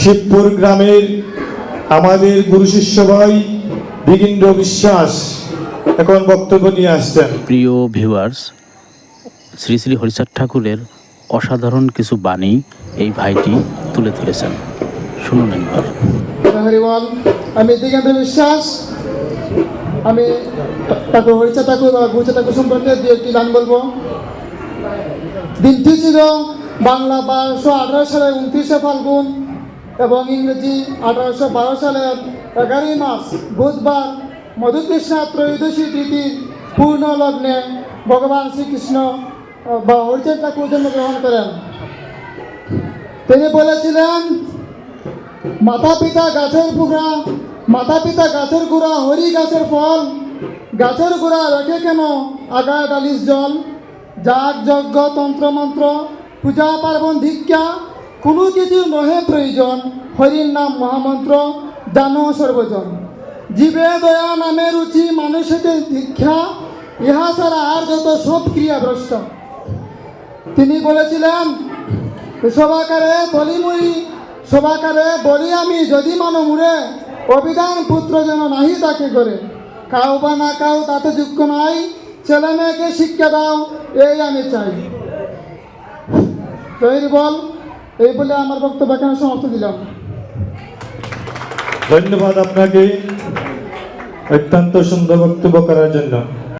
শিবপুর গ্রামের আমাদের গুরু শিষ্য ভাই বিগিন্দ্র বিশ্বাস এখন বক্তব্য নিয়ে আসছেন। প্রিয় ভিউয়ার্স শ্রী শ্রী হরিচাঁদ ঠাকুরের অসাধারণ কিছু বাণী এই ভাইটি তুলে ধরেছেন। শুনুন একবার। হরিবল আমি দিগেন্দ্র বিশ্বাস আমি ঠাকুর হরিচা ঠাকুর বা গুরুচা ঠাকুর সম্পর্কে দু একটি গান বলব। দিনটি ছিল বাংলা বারোশো আঠারো সালে উনত্রিশে ফাল্গুন। এবং ইংরেজি আঠারোশো বারো সালের এগারোই মার্চ বুধবার মধুকৃষ্ণা ত্রয়োদশী তিথির পূর্ণ লগ্নে ভগবান শ্রীকৃষ্ণ বা হরিচাঁদ ঠাকুর জন্মগ্রহণ করেন। তিনি বলেছিলেন, মাতা পিতা গাছের পুরা মাতা পিতা গাছের গুড়া, হরি গাছের ফল, গাছের গুড়া রেখে কেন আগায় ডালিস জল? যাগ, যজ্ঞ, তন্ত্রমন্ত্র, পূজা পার্বণ দীক্ষা কোনো কিছু নহে প্রয়োজন, হরির নাম মহামন্ত্র জানো সর্বজন। জীবে দয়া নামে রুচি মানুষেতে দীক্ষা, ইহা ছাড়া আর যত সব ক্রিয়া ভ্রষ্ট। তিনি বলেছিলেন সবাকারে বলি মুই সবাকারে বলি আমি, যদি মানো মুড়ে, অভিধান পুত্র যেন নাহি তাকে করে। কাউ বা না কাউ তাতে যোগ্য নাই, ছেলে মেয়েকে শিক্ষা দাও, এই আমি চাই। বল। এই বলে আমার বক্তব্য এখানে সমাপ্ত দিলাম। ধন্যবাদ আপনাকে। অত্যন্ত সুন্দর বক্তব্য করার জন্য।